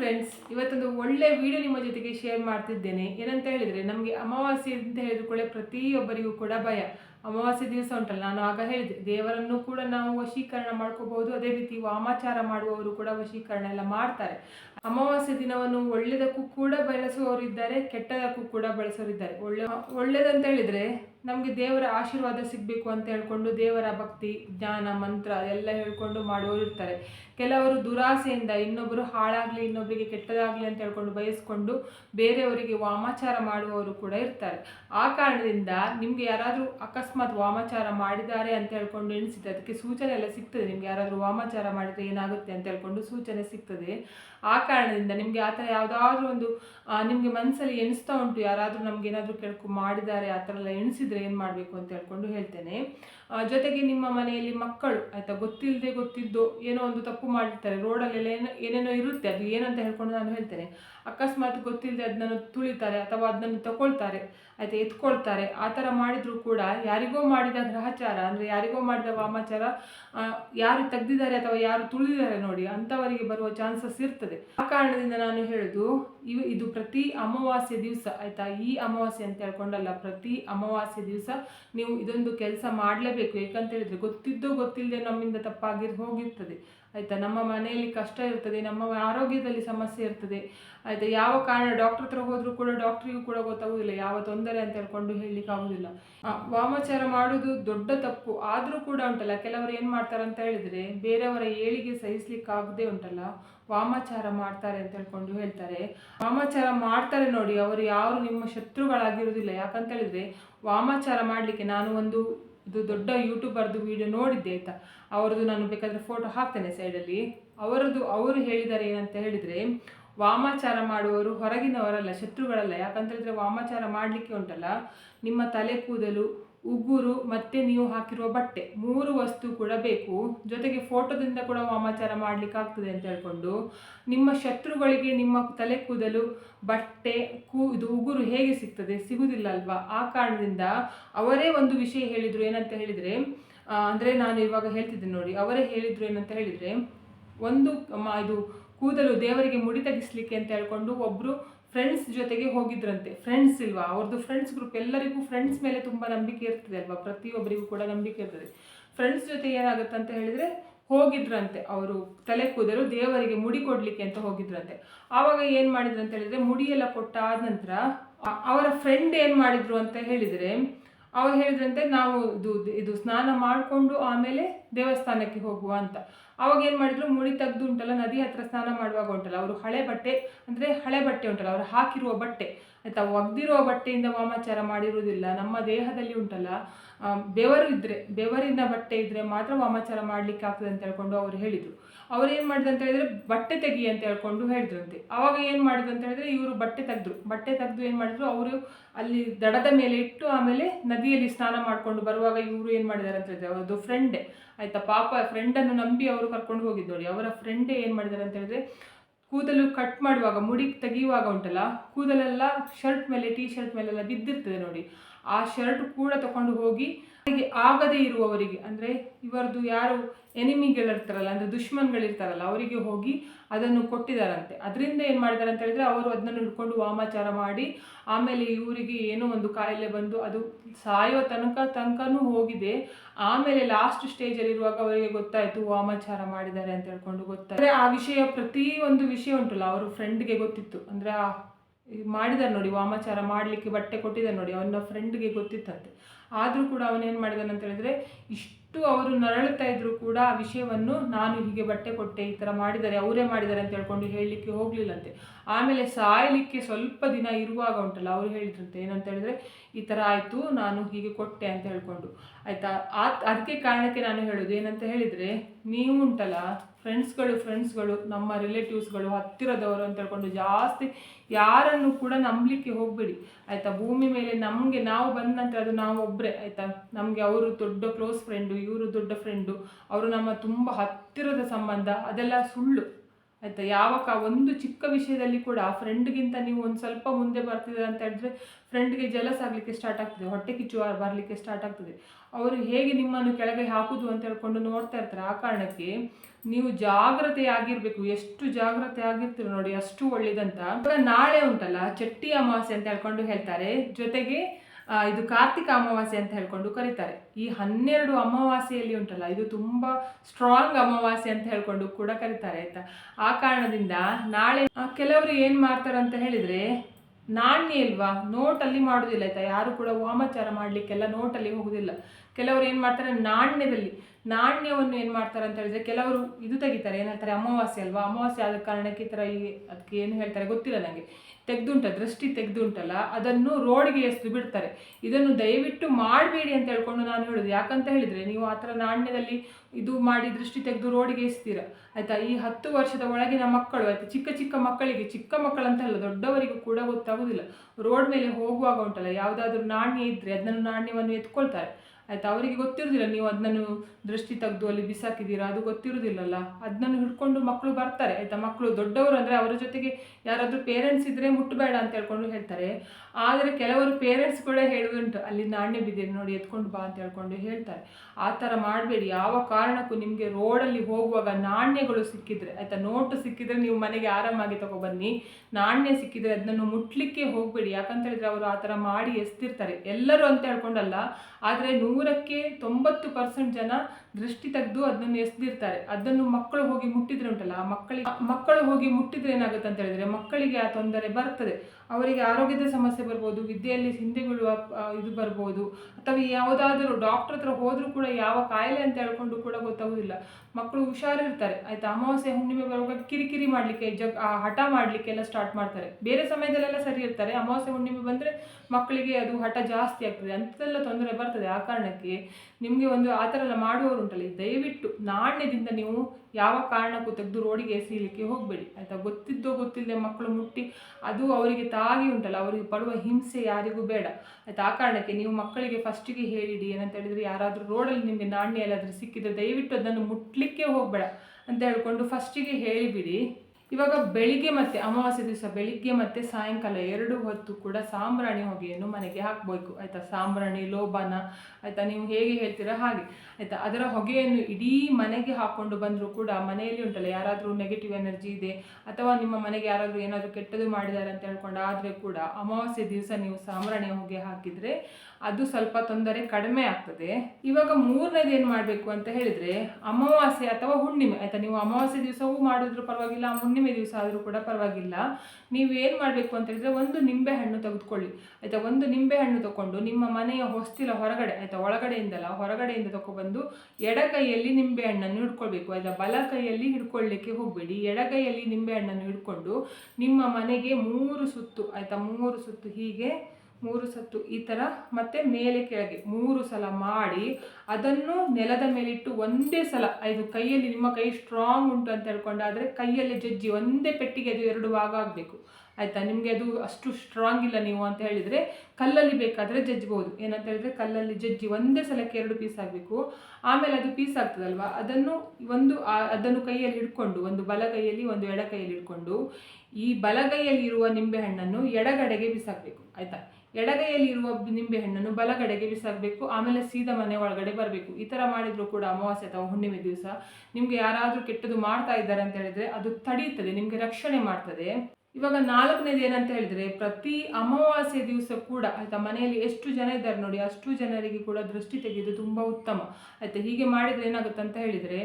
Friends ಇವತ್ತೊಂದು ಒಳ್ಳೆ video ನಿಮ್ಮ ಜೊತೆಗೆ ಶೇರ್ ಮಾಡ್ತಿದ್ದೇನೆ. ಏನಂತ ಹೇಳಿದರೆ, ನಮಗೆ ಅಮಾವಾಸ್ಯೆ ಅಂತ ಹೇಳಿದ ಕೂಡ ಪ್ರತಿಯೊಬ್ಬರಿಗೂ ಕೂಡ ಭಯ. ಅಮಾವಾಸ್ಯೆ ದಿವಸ ಉಂಟಲ್ಲ, ನಾನು ಆಗ ಹೇಳಿದೆ, ದೇವರನ್ನು ಕೂಡ ನಾವು ವಶೀಕರಣ ಮಾಡ್ಕೋಬಹುದು. ಅದೇ ರೀತಿ ವಾಮಾಚಾರ ಮಾಡುವವರು ಕೂಡ ವಶೀಕರಣ ಎಲ್ಲ ಮಾಡ್ತಾರೆ. ಅಮಾವಾಸ್ಯೆ ದಿನವನ್ನು ಒಳ್ಳೆದಕ್ಕೂ ಕೂಡ ಬಳಸುವವರು ಇದ್ದಾರೆ ಕೆಟ್ಟದಕ್ಕೂ ಕೂಡ ಬಳಸೋರಿದ್ದಾರೆ ಒಳ್ಳೆ, ಒಳ್ಳೇದಂತ ಹೇಳಿದ್ರೆ ನಮಗೆ ದೇವರ ಆಶೀರ್ವಾದ ಸಿಗಬೇಕು ಅಂತ ಹೇಳ್ಕೊಂಡು ದೇವರ ಭಕ್ತಿ, ಜ್ಞಾನ, ಮಂತ್ರ ಎಲ್ಲ ಹೇಳ್ಕೊಂಡು ಮಾಡುವವರು ಇರ್ತಾರೆ. ಕೆಲವರು ದುರಾಸೆಯಿಂದ ಇನ್ನೊಬ್ಬರು ಹಾಳಾಗಲಿ ಇನ್ನೊಬ್ಬರಿಗೆ ಕೆಟ್ಟದಾಗಲಿ ಅಂತ ಹೇಳ್ಕೊಂಡು ಬಯಸ್ಕೊಂಡು ಬೇರೆಯವರಿಗೆ ವಾಮಾಚಾರ ಮಾಡುವವರು ಕೂಡ ಇರ್ತಾರೆ. ಆ ಕಾರಣದಿಂದ ನಿಮಗೆ ಯಾರಾದರೂ ಅಕಸ್ಮಾತ್ ವಾಮಾಚಾರ ಮಾಡಿದ್ದಾರೆ ಅಂತ ಹೇಳ್ಕೊಂಡು ಎಣಿಸಿದೆ ಅದಕ್ಕೆ ಸೂಚನೆ ಎಲ್ಲ ಸಿಗ್ತದೆ. ನಿಮಗೆ ಯಾರಾದರೂ ವಾಮಾಚಾರ ಮಾಡಿದರೆ ಏನಾಗುತ್ತೆ ಅಂತ ಹೇಳ್ಕೊಂಡು ಸೂಚನೆ ಸಿಗ್ತದೆ. ಆ ಕಾರಣದಿಂದ ನಿಮಗೆ ಆ ಥರ ಯಾವುದಾದ್ರೂ ಒಂದು ನಿಮಗೆ ಮನಸ್ಸಲ್ಲಿ ಎಣಿಸ್ತಾ ಉಂಟು. ಯಾರಾದರೂ ನಮ್ಗೆ ಏನಾದರೂ ಕೇಳ್ಕೊ ಮಾಡಿದ್ದಾರೆ, ಆ ಥರ ಎಲ್ಲ ಎಣಿಸಿದ್ರೆ ಏನು ಮಾಡಬೇಕು ಅಂತ ಹೇಳ್ಕೊಂಡು ಹೇಳ್ತೇನೆ. ಜೊತೆಗೆ ನಿಮ್ಮ ಮನೆಯಲ್ಲಿ ಮಕ್ಕಳು, ಆಯಿತಾ ಗೊತ್ತಿಲ್ಲದೆ ಗೊತ್ತಿದ್ದು ಏನೋ ಒಂದು ತಪ್ಪು ಮಾಡಿರ್ತಾರೆ, ರೋಡಲ್ಲೆಲ್ಲ ಏನೋ, ಏನೇನೋ ಇರುತ್ತೆ, ಅದು ಏನಂತ ಹೇಳ್ಕೊಂಡು ನಾನು ಹೇಳ್ತೇನೆ. ಅಕಸ್ಮಾತ್ ಗೊತ್ತಿಲ್ಲದೆ ಅದನ್ನು ತುಳಿತಾರೆ ಅಥವಾ ಅದನ್ನು ತಗೊಳ್ತಾರೆ, ಆಯಿತಾ, ಎತ್ಕೊಳ್ತಾರೆ, ಆ ಥರ ಮಾಡಿದರೂ ಕೂಡ ಯಾರಿಗೋ ಮಾಡಿದ ಗ್ರಹಚಾರ, ಅಂದರೆ ಯಾರಿಗೋ ಮಾಡಿದ ವಾಮಾಚಾರ ಯಾರು ತೆಗ್ದಿದ್ದಾರೆ ಅಥವಾ ಯಾರು ತುಳಿದಿದ್ದಾರೆ ನೋಡಿ, ಅಂಥವರಿಗೆ ಬರುವ ಚಾನ್ಸಸ್ ಇರ್ತದೆ. ಆ ಕಾರಣದಿಂದ ನಾನು ಹೇಳೋದು ಇವು ಇದು ಪ್ರತಿ ಅಮಾವಾಸ್ಯೆ ದಿವಸ, ಆಯಿತಾ, ಈ ಅಮಾವಾಸ್ಯೆ ಅಂತ ಹೇಳ್ಕೊಂಡಲ್ಲ, ಪ್ರತಿ ಅಮಾವಾಸ್ಯೆ ದಿವಸ ನೀವು ಇದೊಂದು ಕೆಲಸ ಮಾಡಲೇಬೇಕು ಯಾಕಂತ ಹೇಳಿದ್ರೆ ಗೊತ್ತಿದ್ದೋ ಗೊತ್ತಿಲ್ಲದೆ ನಮ್ಮಿಂದ ತಪ್ಪಾಗಿ ಹೋಗಿರ್ತದೆ. ಆಯಿತಾ? ನಮ್ಮ ಮನೆಯಲ್ಲಿ ಕಷ್ಟ ಇರ್ತದೆ, ನಮ್ಮ ಆರೋಗ್ಯದಲ್ಲಿ ಸಮಸ್ಯೆ ಇರ್ತದೆ. ಆಯಿತಾ? ಯಾವ ಕಾರಣ ಡಾಕ್ಟರ್ ಹತ್ರ ಹೋದರೂ ಕೂಡ ಡಾಕ್ಟ್ರಿಗೂ ಕೂಡ ಗೊತ್ತಾಗೋದಿಲ್ಲ, ಯಾವ ತೊಂದರೆ ಅಂತ ಹೇಳ್ಕೊಂಡು ಹೇಳಲಿಕ್ಕೆ ಆಗೋದಿಲ್ಲ. ವಾಮಾಚಾರ ಮಾಡೋದು ದೊಡ್ಡ ತಪ್ಪು. ಆದರೂ ಕೂಡ ಉಂಟಲ್ಲ, ಕೆಲವರು ಏನು ಮಾಡ್ತಾರೆ ಅಂತ ಹೇಳಿದರೆ ಬೇರೆಯವರ ಏಳಿಗೆ ಸಹಿಸ್ಲಿಕ್ಕಾಗದೇ ಉಂಟಲ್ಲ, ವಾಮಾಚಾರ ಮಾಡ್ತಾರೆ ಅಂತ ಹೇಳ್ಕೊಂಡು ಹೇಳ್ತಾರೆ. ವಾಮಾಚಾರ ಮಾಡ್ತಾರೆ ನೋಡಿ, ಅವರು ಯಾರು ನಿಮ್ಮ ಶತ್ರುಗಳಾಗಿರುವುದಿಲ್ಲ. ಯಾಕಂತ ಹೇಳಿದ್ರೆ ವಾಮಾಚಾರ ಮಾಡಲಿಕ್ಕೆ ನಾನು ಒಂದು ಇದು ದೊಡ್ಡ ಯೂಟ್ಯೂಬರ್ದು ವಿಡಿಯೋ ನೋಡಿದ್ದೆ ಆಯ್ತಾ. ಅವರದು ನಾನು ಬೇಕಾದರೆ ಫೋಟೋ ಹಾಕ್ತೇನೆ ಸೈಡಲ್ಲಿ ಅವರದು ಅವರು ಹೇಳಿದ್ದಾರೆ ಏನಂತ ಹೇಳಿದರೆ, ವಾಮಾಚಾರ ಮಾಡುವವರು ಹೊರಗಿನವರಲ್ಲ, ಶತ್ರುಗಳಲ್ಲ. ಯಾಕಂತ ಹೇಳಿದ್ರೆ ವಾಮಾಚಾರ ಮಾಡಲಿಕ್ಕೆ ಉಂಟಲ್ಲ. ನಿಮ್ಮ ತಲೆ ಕೂದಲು ಉಗುರು ಮತ್ತೆ ನೀವು ಹಾಕಿರುವ ಬಟ್ಟೆ. ಮೂರು ವಸ್ತು ಕೂಡ ಬೇಕು. ಜೊತೆಗೆ ಫೋಟೋದಿಂದ ಕೂಡ ವಾಮಾಚಾರ ಮಾಡ್ಲಿಕ್ಕೆ ಆಗ್ತದೆ ಅಂತ ಹೇಳ್ಕೊಂಡು, ನಿಮ್ಮ ಶತ್ರುಗಳಿಗೆ ನಿಮ್ಮ ತಲೆ ಕೂದಲು, ಬಟ್ಟೆ, ಕೂ, ಇದು ಉಗುರು ಹೇಗೆ ಸಿಗ್ತದೆ ಸಿಗುವುದಿಲ್ಲ ಅಲ್ವಾ? ಆ ಕಾರಣದಿಂದ ಅವರೇ ಒಂದು ವಿಷಯ ಹೇಳಿದರು. ಏನಂತ ಹೇಳಿದರೆ ಅಂದರೆ ನಾನು ಇವಾಗ ಹೇಳ್ತಿದ್ದೆ ನೋಡಿ, ಅವರೇ ಹೇಳಿದರು ಏನಂತ ಹೇಳಿದರೆ, ಒಂದು ಇದು ಕೂದಲು ದೇವರಿಗೆ ಮುಡಿ ತೆಗಿಸ್ಲಿಕ್ಕೆ ಅಂತ ಹೇಳ್ಕೊಂಡು ಒಬ್ಬರು ಫ್ರೆಂಡ್ಸ್ ಜೊತೆಗೆ ಹೋಗಿದ್ರಂತೆ. ಫ್ರೆಂಡ್ಸ್ ಇಲ್ವಾ? ಅವ್ರದ್ದು ಫ್ರೆಂಡ್ಸ್ ಗ್ರೂಪ್ ಎಲ್ಲರಿಗೂ ಫ್ರೆಂಡ್ಸ್ ಮೇಲೆ ತುಂಬ ನಂಬಿಕೆ ಇರ್ತದೆ ಅಲ್ವಾ? ಪ್ರತಿಯೊಬ್ಬರಿಗೂ ಕೂಡ ನಂಬಿಕೆ ಇರ್ತದೆ. ಫ್ರೆಂಡ್ಸ್ ಜೊತೆ ಏನಾಗುತ್ತೆ ಅಂತ ಹೇಳಿದರೆ ಹೋಗಿದ್ರಂತೆ. ಅವರು ತಲೆ ಕೂದಲು ದೇವರಿಗೆ ಮುಡಿ ಕೊಡ್ಲಿಕ್ಕೆ ಅಂತ ಹೋಗಿದ್ರಂತೆ. ಆವಾಗ ಏನು ಮಾಡಿದ್ರು ಅಂತ ಹೇಳಿದ್ರೆ ಮುಡಿಯೆಲ್ಲ ಕೊಟ್ಟಾದ ನಂತರ ಅವರ ಫ್ರೆಂಡ್ ಏನು ಮಾಡಿದ್ರು ಅಂತ ಹೇಳಿದರೆ ಅವ್ರು ಹೇಳಿದ್ರಂತೆ ನಾವು ಇದು ಇದು ಸ್ನಾನ ಮಾಡಿಕೊಂಡು ಆಮೇಲೆ ದೇವಸ್ಥಾನಕ್ಕೆ ಹೋಗುವ ಅಂತ. ಅವಾಗ ಏನು ಮಾಡಿದ್ರು, ಮುಡಿ ತೆಗ್ದು ಉಂಟಲ್ಲ, ನದಿ ಹತ್ರ ಸ್ನಾನ ಮಾಡುವಾಗ ಉಂಟಲ್ಲ, ಅವರು ಹಳೆ ಬಟ್ಟೆ, ಅಂದರೆ ಹಳೆ ಬಟ್ಟೆ ಉಂಟಲ್ಲ, ಅವರು ಹಾಕಿರುವ ಬಟ್ಟೆ. ಆಯ್ತಾ, ಒಗ್ದಿರುವ ಬಟ್ಟೆಯಿಂದ ವಾಮಾಚಾರ ಮಾಡಿರುವುದಿಲ್ಲ. ನಮ್ಮ ದೇಹದಲ್ಲಿ ಉಂಟಲ್ಲ ಬೆವರು ಇದ್ದರೆ ಬೆವರಿಂದ ಬಟ್ಟೆ ಇದ್ದರೆ ಮಾತ್ರ ವಾಮಾಚಾರ ಮಾಡಲಿಕ್ಕೆ ಆಗ್ತದೆ ಅಂತ ಹೇಳ್ಕೊಂಡು ಅವರು ಹೇಳಿದರು. ಅವ್ರು ಏನು ಮಾಡಿದ್ರು ಅಂತ ಹೇಳಿದ್ರೆ ಬಟ್ಟೆ ತೆಗಿ ಅಂತ ಹೇಳ್ಕೊಂಡು ಹೇಳಿದ್ರಂತೆ. ಅವಾಗ ಏನು ಮಾಡಿದ್ರು ಅಂತ ಹೇಳಿದ್ರೆ ಇವರು ಬಟ್ಟೆ ತೆಗೆದ್ರು. ಬಟ್ಟೆ ತೆಗೆದು ಏನು ಮಾಡಿದ್ರು? ಅವರು ಅಲ್ಲಿ ದಡದ ಮೇಲೆ ಇಟ್ಟು ಆಮೇಲೆ ನದಿಯಲ್ಲಿ ಸ್ನಾನ ಮಾಡಿಕೊಂಡು ಬರುವಾಗ ಇವರು ಏನು ಮಾಡಿದ್ದಾರೆ ಅಂತ ಹೇಳಿದ್ರೆ ಅವ್ರದ್ದು ಫ್ರೆಂಡೇ ಆಯಿತಾ? ಪಾಪ ಫ್ರೆಂಡನ್ನು ನಂಬಿ ಅವರು ಕರ್ಕೊಂಡು ಹೋಗಿದ್ದು ಅವರ ಫ್ರೆಂಡೇ ಏನು ಮಾಡಿದ್ದಾರೆ ಅಂತ ಹೇಳಿದ್ರೆ ಕೂದಲು ಕಟ್ ಮಾಡುವಾಗ, ಮುಡಿ ತೆಗೆಯುವಾಗ ಉಂಟಲ್ಲ, ಕೂದಲೆಲ್ಲ ಶರ್ಟ್ ಮೇಲೆ ಟೀ ಶರ್ಟ್ ಮೇಲೆಲ್ಲ ಬಿದ್ದಿರ್ತದೆ ನೋಡಿ. ಆ ಶರ್ಟ್ ಕೂಡ ತಗೊಂಡು ಹೋಗಿ ಆಗದೇ ಇರುವವರಿಗೆ, ಅಂದರೆ ಇವರದ್ದು ಯಾರು ಎನಿಮಿಗಳಿರ್ತಾರಲ್ಲ ಅಂದರೆ ದುಶ್ಮನ್ಗಳಿರ್ತಾರಲ್ಲ ಅವರಿಗೆ ಹೋಗಿ ಅದನ್ನು ಕೊಟ್ಟಿದ್ದಾರಂತೆ ಅದರಿಂದ ಏನು ಮಾಡಿದ್ದಾರೆ ಅಂತ ಹೇಳಿದ್ರೆ ಅವರು ಅದನ್ನು ಹಿಡ್ಕೊಂಡು ವಾಮಾಚಾರ ಮಾಡಿ, ಆಮೇಲೆ ಇವರಿಗೆ ಏನೋ ಒಂದು ಕಾಯಿಲೆ ಬಂದು ಅದು ಸಾಯೋ ತನಕ ತನಕನೂ ಹೋಗಿದೆ. ಆಮೇಲೆ ಲಾಸ್ಟ್ ಸ್ಟೇಜಲ್ಲಿರುವಾಗ ಅವರಿಗೆ ಗೊತ್ತಾಯಿತು ವಾಮಾಚಾರ ಮಾಡಿದ್ದಾರೆ ಅಂತ ಹೇಳ್ಕೊಂಡು ಗೊತ್ತಾಯ್ತು. ಆ ವಿಷಯ ಪ್ರತಿ ಒಂದು ವಿಷಯ ಉಂಟಲ್ಲ, ಅವರು ಫ್ರೆಂಡ್ಗೆ ಗೊತ್ತಿತ್ತು. ಅಂದರೆ ಆ ಮಾಡಿದಾರೆ ನೋಡಿ, ವಾಮಾಚಾರ ಮಾಡಲಿಕ್ಕೆ ಬಟ್ಟೆ ಕೊಟ್ಟಿದ್ದಾರೆ ನೋಡಿ, ಅವನ ಫ್ರೆಂಡ್ಗೆ ಗೊತ್ತಿತ್ತಂತೆ. ಆದರೂ ಕೂಡ ಅವನೇನು ಮಾಡಿದಾನೆ ಅಂತ ಹೇಳಿದ್ರೆ ಇಷ್ಟು ಅವರು ನರಳುತ್ತಾ ಇದ್ರು ಕೂಡ ಆ ವಿಷಯವನ್ನು ನಾನು ಹೀಗೆ ಬಟ್ಟೆ ಕೊಟ್ಟೆ ಈ ಥರ ಮಾಡಿದ್ದಾರೆ, ಅವರೇ ಮಾಡಿದ್ದಾರೆ ಅಂತ ಹೇಳ್ಕೊಂಡು ಹೇಳಲಿಕ್ಕೆ ಹೋಗಲಿಲ್ಲಂತೆ. ಆಮೇಲೆ ಸಾಯಲಿಕ್ಕೆ ಸ್ವಲ್ಪ ದಿನ ಇರುವಾಗ ಉಂಟಲ್ಲ, ಅವರು ಹೇಳಿದ್ರಂತೆ, ಏನಂತ ಹೇಳಿದ್ರೆ ಈ ಥರ ಆಯಿತು, ನಾನು ಹೀಗೆ ಕೊಟ್ಟೆ ಅಂತ ಹೇಳಿಕೊಂಡು. ಆಯಿತಾ? ಆ ಅದಕ್ಕೆ ಕಾರಣಕ್ಕೆ ನಾನು ಹೇಳೋದು ಏನಂತ ಹೇಳಿದರೆ, ನೀವು ಉಂಟಲ್ಲ ಫ್ರೆಂಡ್ಸ್ಗಳು ಫ್ರೆಂಡ್ಸ್ಗಳು ನಮ್ಮ ರಿಲೇಟಿವ್ಸ್ಗಳು ಹತ್ತಿರದವರು ಅಂತ ಹೇಳ್ಕೊಂಡು ಜಾಸ್ತಿ ಯಾರನ್ನು ಕೂಡ ನಂಬಲಿಕ್ಕೆ ಹೋಗಬೇಡಿ. ಆಯಿತಾ? ಭೂಮಿ ಮೇಲೆ ನಮಗೆ ನಾವು ಬಂದ ನಂತರ ಅದು ನಾವು ಒಬ್ಬರೇ ಆಯಿತಾ? ನಮಗೆ ಅವರು ದೊಡ್ಡ ಕ್ಲೋಸ್ ಫ್ರೆಂಡು ಇವರು ದೊಡ್ಡ ಫ್ರೆಂಡು ಅವರು ನಮ್ಮ ತುಂಬ ಹತ್ತಿರದ ಸಂಬಂಧ, ಅದೆಲ್ಲ ಸುಳ್ಳು. ಆಯ್ತಾ? ಯಾವಾಗ ಒಂದು ಚಿಕ್ಕ ವಿಷಯದಲ್ಲಿ ಕೂಡ ಫ್ರೆಂಡ್ಗಿಂತ ನೀವು ಒಂದು ಸ್ವಲ್ಪ ಮುಂದೆ ಬರ್ತಿದ್ದೀರ ಅಂತ ಹೇಳಿದ್ರೆ ಫ್ರೆಂಡ್ಗೆ ಜಲಸ್ ಆಗಲಿಕ್ಕೆ ಸ್ಟಾರ್ಟ್ ಆಗ್ತದೆ. ಹೊಟ್ಟೆ ಕಿಚ್ಚು ಬರಲಿಕ್ಕೆ ಸ್ಟಾರ್ಟ್ ಆಗ್ತದೆ. ಅವರು ಹೇಗೆ ನಿಮ್ಮನ್ನು ಕೆಳಗೆ ಹಾಕುದು ಅಂತ ಹೇಳ್ಕೊಂಡು ನೋಡ್ತಾ ಇರ್ತಾರೆ. ಆ ಕಾರಣಕ್ಕೆ ನೀವು ಜಾಗ್ರತೆ ಆಗಿರಬೇಕು. ಎಷ್ಟು ಜಾಗ್ರತೆ ಆಗಿರ್ತೀರ ನೋಡಿ ಅಷ್ಟು ಒಳ್ಳೇದಂತ. ನಾಳೆ ಉಂಟಲ್ಲ ಚಟ್ಟಿ ಅಮಾವಾಸ್ಯೆ ಅಂತ ಹೇಳ್ಕೊಂಡು ಹೇಳ್ತಾರೆ. ಜೊತೆಗೆ ಆ, ಇದು ಕಾರ್ತಿಕ ಅಮಾವಾಸ್ಯೆ ಅಂತ ಹೇಳ್ಕೊಂಡು ಕರೀತಾರೆ. ಈ ಹನ್ನೆರಡು ಅಮಾವಾಸ್ಯೆಯಲ್ಲಿ ಉಂಟಲ್ಲ, ಇದು ತುಂಬ ಸ್ಟ್ರಾಂಗ್ ಅಮಾವಾಸ್ಯೆ ಅಂತ ಹೇಳ್ಕೊಂಡು ಕೂಡ ಕರೀತಾರೆ, ಆಯ್ತಾ? ಆ ಕಾರಣದಿಂದ ನಾಳೆ ಕೆಲವರು ಏನು ಮಾಡ್ತಾರೆ ಅಂತ ಹೇಳಿದ್ರೆ, ನಾಣ್ಯ ಇಲ್ವಾ? ನೋಟಲ್ಲಿ ಮಾಡೋದಿಲ್ಲ, ಆಯ್ತಾ? ಯಾರು ಕೂಡ ವಾಮಾಚಾರ ಮಾಡಲಿಕ್ಕೆಲ್ಲ ನೋಟಲ್ಲಿ ಹೋಗುದಿಲ್ಲ. ಕೆಲವರು ಏನು ಮಾಡ್ತಾರೆ, ನಾಣ್ಯದಲ್ಲಿ ನಾಣ್ಯವನ್ನು ಏನು ಮಾಡ್ತಾರೆ ಅಂತ ಹೇಳಿದ್ರೆ ಕೆಲವರು ಇದು ತೆಗಿತಾರೆ, ಏನು ಹೇಳ್ತಾರೆ, ಅಮಾವಾಸ್ಯೆ ಅಲ್ವಾ? ಅಮಾವಾಸ್ಯೆ ಆದ ಕಾರಣಕ್ಕೆ ಈ ಥರ ಈ ಅದಕ್ಕೆ ಏನು ಹೇಳ್ತಾರೆ ಗೊತ್ತಿಲ್ಲ ನನಗೆ ತೆಗ್ದುಂಟ, ದೃಷ್ಟಿ ತೆಗೆದುಂಟಲ್ಲ, ಅದನ್ನು ರೋಡ್ಗೆ ಎಸೆದು ಬಿಡ್ತಾರೆ. ಇದನ್ನು ದಯವಿಟ್ಟು ಮಾಡಬೇಡಿ ಅಂತ ಹೇಳ್ಕೊಂಡು ನಾನು ಹೇಳೋದು. ಯಾಕಂತ ಹೇಳಿದರೆ ನೀವು ಆ ಥರ ನಾಣ್ಯದಲ್ಲಿ ಇದು ಮಾಡಿ ದೃಷ್ಟಿ ತೆಗೆದು ರೋಡ್ಗೆ ಎಸ್ತೀರ? ಆಯಿತಾ? ಈ ಹತ್ತು ವರ್ಷದ ಒಳಗಿನ ಮಕ್ಕಳು, ಆಯಿತಾ? ಚಿಕ್ಕ ಚಿಕ್ಕ ಮಕ್ಕಳಿಗೆ, ಚಿಕ್ಕ ಮಕ್ಕಳಂತ ಅಲ್ಲ ದೊಡ್ಡವರಿಗೂ ಕೂಡ ಗೊತ್ತಾಗೋದಿಲ್ಲ. ರೋಡ್ ಮೇಲೆ ಹೋಗುವಾಗ ಉಂಟಲ್ಲ, ಯಾವುದಾದ್ರೂ ನಾಣ್ಯ ಇದ್ದರೆ ಅದನ್ನು ನಾಣ್ಯವನ್ನು ಎತ್ಕೊಳ್ತಾರೆ. ಆಯ್ತಾ? ಅವರಿಗೆ ಗೊತ್ತಿರೋದಿಲ್ಲ ನೀವು ಅದನ್ನು ದೃಷ್ಟಿ ತೆಗೆದು ಅಲ್ಲಿ ಬಿಸಾಕಿದ್ದೀರಾ? ಅದು ಗೊತ್ತಿರೋದಿಲ್ಲಲ್ಲ. ಅದನ್ನು ಹಿಡ್ಕೊಂಡು ಮಕ್ಕಳು ಬರ್ತಾರೆ. ಆಯ್ತಾ? ಮಕ್ಕಳು ದೊಡ್ಡವರು ಅಂದರೆ ಅವರ ಜೊತೆಗೆ ಯಾರಾದರೂ ಪೇರೆಂಟ್ಸ್ ಇದ್ದರೆ ಮುಟ್ಟಬೇಡ ಅಂತ ಹೇಳ್ಕೊಂಡು ಹೇಳ್ತಾರೆ. ಆದರೆ ಕೆಲವರು ಪೇರೆಂಟ್ಸ್ ಕೂಡ ಹೇಳುವುದುಂಟು. ಅಲ್ಲಿ ನಾಣ್ಯ ಬಿದ್ದೀರಿ ನೋಡಿ ಎತ್ಕೊಂಡು ಬಾ ಅಂತ ಹೇಳ್ಕೊಂಡು ಹೇಳ್ತಾರೆ. ಆ ಥರ ಮಾಡಬೇಡಿ. ಯಾವ ಕಾರಣಕ್ಕೂ ನಿಮಗೆ ರೋಡಲ್ಲಿ ಹೋಗುವಾಗ ನಾಣ್ಯಗಳು ಸಿಕ್ಕಿದ್ರೆ, ಆಯಿತಾ? ನೋಟು ಸಿಕ್ಕಿದ್ರೆ ನೀವು ಮನೆಗೆ ಆರಾಮಾಗಿ ತಗೊಬನ್ನಿ ನಾಣ್ಯ ಸಿಕ್ಕಿದ್ರೆ ಅದನ್ನು ಮುಟ್ಲಿಕ್ಕೆ ಹೋಗಬೇಡಿ. ಯಾಕಂತ ಹೇಳಿದ್ರೆ ಅವರು ಆ ಥರ ಮಾಡಿ ಎಸ್ತಿರ್ತಾರೆ. ಎಲ್ಲರೂ ಅಂತ ಹೇಳ್ಕೊಂಡಲ್ಲ, ಆದರೆ ನೂರಕ್ಕೆ ತೊಂಬತ್ತು ಪರ್ಸೆಂಟ್ ಜನ ದೃಷ್ಟಿ ತೆಗೆದು ಅದನ್ನು ಎಸ್ದಿರ್ತಾರೆ. ಅದನ್ನು ಮಕ್ಕಳು ಹೋಗಿ ಮುಟ್ಟಿದ್ರೆ ಉಂಟಲ್ಲ ಮಕ್ಕಳಿಗೆ, ಮಕ್ಕಳು ಹೋಗಿ ಮುಟ್ಟಿದ್ರೆ ಏನಾಗುತ್ತೆ ಅಂತ ಹೇಳಿದ್ರೆ ಮಕ್ಕಳಿಗೆ ಆ ತೊಂದರೆ ಬರ್ತದೆ. ಅವರಿಗೆ ಆರೋಗ್ಯದ ಸಮಸ್ಯೆ ಬರ್ಬೋದು, ವಿದ್ಯೆಯಲ್ಲಿ ಹಿಂದೆ ಇದು ಬರ್ಬೋದು, ಅಥವಾ ಯಾವುದಾದರೂ ಡಾಕ್ಟರ್ ಹತ್ರ ಹೋದರೂ ಕೂಡ ಯಾವ ಕಾಯಿಲೆ ಅಂತ ಹೇಳ್ಕೊಂಡು ಕೂಡ ಗೊತ್ತಾಗೋದಿಲ್ಲ. ಮಕ್ಕಳು ಹುಷಾರಿರ್ತಾರೆ, ಆಯಿತಾ? ಅಮಾವಾಸ್ಯೆ, ಹುಣ್ಣಿಮೆ ಬರುವಾಗ ಕಿರಿಕಿರಿ ಮಾಡಲಿಕ್ಕೆ, ಜಗ್ ಹಠ ಮಾಡಲಿಕ್ಕೆಲ್ಲ ಸ್ಟಾರ್ಟ್ ಮಾಡ್ತಾರೆ. ಬೇರೆ ಸಮಯದಲ್ಲೆಲ್ಲ ಸರಿ ಇರ್ತಾರೆ. ಅಮಾವಾಸ್ಯೆ, ಹುಣ್ಣಿಮೆ ಬಂದರೆ ಮಕ್ಕಳಿಗೆ ಅದು ಹಠ ಜಾಸ್ತಿ ಆಗ್ತದೆ. ಅಂಥದ್ದೆಲ್ಲ ತೊಂದರೆ ಬರ್ತದೆ ಆ ಕಾರಣಕ್ಕೆ. ನಿಮಗೆ ಒಂದು ಆ ಥರ ಎಲ್ಲ ಮಾಡುವವರು ಉಂಟಲ್ಲ ದಯವಿಟ್ಟು ನಾಣ್ಯದಿಂದ ನೀವು ಯಾವ ಕಾರಣಕ್ಕೂ ತೆಗೆದು ರೋಡಿಗೆ ಎಸೀಲಿಕ್ಕೆ ಹೋಗಬೇಡಿ. ಆಯಿತಾ? ಗೊತ್ತಿದ್ದೋ ಗೊತ್ತಿಲ್ಲದೆ ಮಕ್ಕಳು ಮುಟ್ಟಿ ಅದು ಅವರಿಗೆ ತಾಗಿ ಉಂಟಲ್ಲ, ಅವರಿಗೆ ಪಡುವ ಹಿಂಸೆ ಯಾರಿಗೂ ಬೇಡ. ಆಯ್ತಾ? ಆ ಕಾರಣಕ್ಕೆ ನೀವು ಮಕ್ಕಳಿಗೆ ಫಸ್ಟಿಗೆ ಹೇಳಿಡಿ, ಏನಂತ ಹೇಳಿದರೆ ಯಾರಾದರೂ ರೋಡಲ್ಲಿ ನಿಮಗೆ ನಾಣ್ಯ ಎಲ್ಲಾದರೂ ಸಿಕ್ಕಿದ್ರೆ ದಯವಿಟ್ಟು ಅದನ್ನು ಮುಟ್ಲಿಕ್ಕೆ ಹೋಗಬೇಡ ಅಂತ ಹೇಳಿಕೊಂಡು ಫಸ್ಟಿಗೆ ಹೇಳಿಬಿಡಿ. ಇವಾಗ ಬೆಳಿಗ್ಗೆ ಮತ್ತೆ ಅಮಾವಾಸ್ಯೆ ದಿವಸ ಬೆಳಿಗ್ಗೆ ಮತ್ತೆ ಸಾಯಂಕಾಲ ಎರಡು ಹೊತ್ತು ಕೂಡ ಸಾಂಬ್ರಾಣಿ ಹೊಗೆಯನ್ನು ಮನೆಗೆ ಹಾಕಬೇಕು. ಆಯಿತಾ? ಸಾಂಬ್ರಾಣಿ, ಲೋಬಾನ, ಆಯಿತಾ? ನೀವು ಹೇಗೆ ಹೇಳ್ತೀರಾ ಹಾಗೆ. ಆಯಿತಾ? ಅದರ ಹೊಗೆಯನ್ನು ಇಡೀ ಮನೆಗೆ ಹಾಕ್ಕೊಂಡು ಬಂದರೂ ಕೂಡ ಮನೆಯಲ್ಲಿ ಉಂಟಲ್ಲ, ಯಾರಾದರೂ ನೆಗೆಟಿವ್ ಎನರ್ಜಿ ಇದೆ ಅಥವಾ ನಿಮ್ಮ ಮನೆಗೆ ಯಾರಾದರೂ ಏನಾದರೂ ಕೆಟ್ಟದು ಮಾಡಿದ್ದಾರೆ ಅಂತ ಹೇಳ್ಕೊಂಡು ಆದರೆ ಕೂಡ ಅಮಾವಾಸ್ಯೆ ದಿವಸ ನೀವು ಸಾಂಬ್ರಾಣಿ ಹೊಗೆ ಹಾಕಿದರೆ ಅದು ಸ್ವಲ್ಪ ತೊಂದರೆ ಕಡಿಮೆ ಆಗ್ತದೆ. ಇವಾಗ ಮೂರನೇದು ಏನು ಮಾಡಬೇಕು ಅಂತ ಹೇಳಿದರೆ, ಅಮಾವಾಸ್ಯೆ ಅಥವಾ ಹುಣ್ಣಿಮೆ. ಆಯಿತಾ, ನೀವು ಅಮಾವಾಸ್ಯೆ ದಿವಸವೂ ಮಾಡಿದ್ರು ಪರವಾಗಿಲ್ಲ, ಹುಣ್ಣಿಮೆ ದಿವಸ ಆದರೂ ಕೂಡ ಪರವಾಗಿಲ್ಲ. ನೀವು ಏನು ಮಾಡಬೇಕು ಅಂತ ಹೇಳಿದ್ರೆ, ಒಂದು ನಿಂಬೆ ಹಣ್ಣು ತೆಗೆದುಕೊಳ್ಳಿ. ಆಯಿತಾ, ಒಂದು ನಿಂಬೆ ಹಣ್ಣು ತಗೊಂಡು ನಿಮ್ಮ ಮನೆಯ ಹೊಸ್ತಿಲ ಹೊರಗಡೆ, ಆಯಿತಾ ಒಳಗಡೆಯಿಂದಲ್ಲ ಹೊರಗಡೆಯಿಂದ ತಗೊಬಂದು ಎಡಗೈಯಲ್ಲಿ ನಿಂಬೆ ಹಣ್ಣನ್ನು ಹಿಡ್ಕೊಳ್ಬೇಕು. ಆಯಿತಾ, ಬಲ ಕೈಯಲ್ಲಿ ಹಿಡ್ಕೊಳ್ಳಿಕ್ಕೆ ಹೋಗಬೇಡಿ. ಎಡಗೈಯಲ್ಲಿ ನಿಂಬೆ ಹಣ್ಣನ್ನು ಹಿಡ್ಕೊಂಡು ನಿಮ್ಮ ಮನೆಗೆ ಮೂರು ಸುತ್ತು, ಆಯಿತಾ, ಮೂರು ಸುತ್ತು ಹೀಗೆ ಮೂರು ಸತ್ತು ಈ ಥರ ಮತ್ತೆ ಮೇಲೆ ಕೆಳಗೆ ಮೂರು ಸಲ ಮಾಡಿ ಅದನ್ನು ನೆಲದ ಮೇಲಿಟ್ಟು ಒಂದೇ ಸಲ, ಇದು ಕೈಯಲ್ಲಿ ನಿಮ್ಮ ಕೈ ಸ್ಟ್ರಾಂಗ್ ಉಂಟು ಅಂತ ಹೇಳ್ಕೊಂಡಾದರೆ ಕೈಯಲ್ಲಿ ಜಜ್ಜಿ ಒಂದೇ ಪೆಟ್ಟಿಗೆ ಅದು ಎರಡು ಭಾಗ ಆಗಬೇಕು. ಆಯಿತಾ? ನಿಮಗೆ ಅದು ಅಷ್ಟು ಸ್ಟ್ರಾಂಗ್ ಇಲ್ಲ ನೀವು ಅಂತ ಹೇಳಿದರೆ ಕಲ್ಲಲ್ಲಿ ಬೇಕಾದರೆ ಜಜ್ಬೋದು ಏನಂತ ಹೇಳಿದರೆ ಕಲ್ಲಲ್ಲಿ ಜಜ್ಜಿ ಒಂದೇ ಸಲಕ್ಕೆ ಎರಡು ಪೀಸ್ ಆಗಬೇಕು. ಆಮೇಲೆ ಅದು ಪೀಸ್ ಆಗ್ತದಲ್ವ? ಅದನ್ನು ಒಂದು ಅದನ್ನು ಕೈಯಲ್ಲಿ ಹಿಡ್ಕೊಂಡು, ಒಂದು ಬಲಗೈಯಲ್ಲಿ ಒಂದು ಎಡ ಕೈಯಲ್ಲಿ ಹಿಡ್ಕೊಂಡು ಈ ಬಲಗೈಯಲ್ಲಿ ಇರುವ ನಿಂಬೆಹಣ್ಣನ್ನು ಎಡಗಡೆಗೆ ಬಿಸಾಕಬೇಕು. ಆಯಿತಾ? ಎಡಗೈಯಲ್ಲಿ ಇರುವ ನಿಂಬೆಹಣ್ಣನ್ನು ಬಲಗಡೆಗೆ ಬಿಸಾಕಬೇಕು ಆಮೇಲೆ ಸೀದಾ ಮನೆ ಒಳಗಡೆ ಬರಬೇಕು. ಈ ಥರ ಮಾಡಿದರೂ ಕೂಡ ಅಮಾವಾಸ್ಯೆ ಅಥವಾ ಹುಣ್ಣಿಮೆ ದಿವಸ ನಿಮಗೆ ಯಾರಾದರೂ ಕೆಟ್ಟದು ಮಾಡ್ತಾ ಇದ್ದಾರೆ ಅಂತ ಹೇಳಿದ್ರೆ ಅದು ತಡೀತದೆ ನಿಮಗೆ ರಕ್ಷಣೆ ಮಾಡ್ತದೆ. ಇವಾಗ ನಾಲ್ಕನೇದು ಏನಂತ ಹೇಳಿದ್ರೆ, ಪ್ರತಿ ಅಮಾವಾಸ್ಯೆ ದಿವಸ ಕೂಡ ಆಯ್ತಾ, ಮನೆಯಲ್ಲಿ ಎಷ್ಟು ಜನ ಇದ್ದಾರೆ ನೋಡಿ, ಅಷ್ಟು ಜನರಿಗೆ ಕೂಡ ದೃಷ್ಟಿ ತೆಗೆದು ತುಂಬ ಉತ್ತಮ. ಆಯ್ತಾ, ಹೀಗೆ ಮಾಡಿದ್ರೆ ಏನಾಗುತ್ತೆ ಅಂತ ಹೇಳಿದ್ರೆ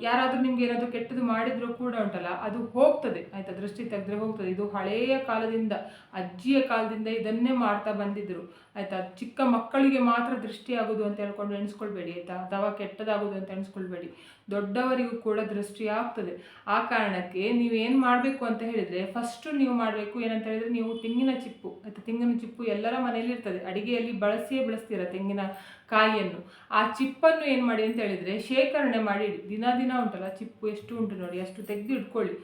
ಯಾರಾದರೂ ನಿಮ್ಗೆ ಏನಾದರೂ ಕೆಟ್ಟದ್ದು ಮಾಡಿದ್ರು ಕೂಡ ಉಂಟಲ್ಲ, ಅದು ಹೋಗ್ತದೆ, ಆಯ್ತಾ? ದೃಷ್ಟಿ ತೆಗೆದ್ರೆ ಹೋಗ್ತದೆ. ಇದು ಹಳೆಯ ಕಾಲದಿಂದ, ಅಜ್ಜಿಯ ಕಾಲದಿಂದ ಇದನ್ನೇ ಮಾಡ್ತಾ ಬಂದಿದ್ರು. ಆಯ್ತಾ? ಚಿಕ್ಕ ಮಕ್ಕಳಿಗೆ ಮಾತ್ರ ದೃಷ್ಟಿ ಆಗೋದು ಅಂತ ಹೇಳ್ಕೊಂಡು ಎಣಿಸ್ಕೊಳ್ಬೇಡಿ, ಆಯಿತಾ? ಅಥವಾ ಕೆಟ್ಟದಾಗೋದು ಅಂತ ಎಣಿಸ್ಕೊಳ್ಬೇಡಿ. ದೊಡ್ಡವರಿಗೂ ಕೂಡ ದೃಷ್ಟಿ ಆಗ್ತದೆ. ಆ ಕಾರಣಕ್ಕೆ ನೀವು ಏನು ಮಾಡಬೇಕು ಅಂತ ಹೇಳಿದರೆ ಫಸ್ಟು ನೀವು ಮಾಡಬೇಕು ಏನಂತ ಹೇಳಿದರೆ, ನೀವು ತೆಂಗಿನ ಚಿಪ್ಪು, ಆಯಿತಾ? ತೆಂಗಿನ ಚಿಪ್ಪು ಎಲ್ಲರ ಮನೆಯಲ್ಲಿ ಇರ್ತದೆ. ಅಡಿಗೆಯಲ್ಲಿ ಬಳಸಿಯೇ ಬಳಸ್ತೀರ ತೆಂಗಿನ ಕಾಯಿಯನ್ನು. ಆ ಚಿಪ್ಪನ್ನು ಏನು ಮಾಡಿ ಅಂತ ಹೇಳಿದರೆ, ಶೇಖರಣೆ ಮಾಡಿ ಇಡಿ. ದಿನ ದಿನ ಉಂಟಲ್ಲ, ಚಿಪ್ಪು ಎಷ್ಟು ಉಂಟು ನೋಡಿ, ಅಷ್ಟು ತೆಗೆದು ಇಟ್ಕೊಳ್ಳಿ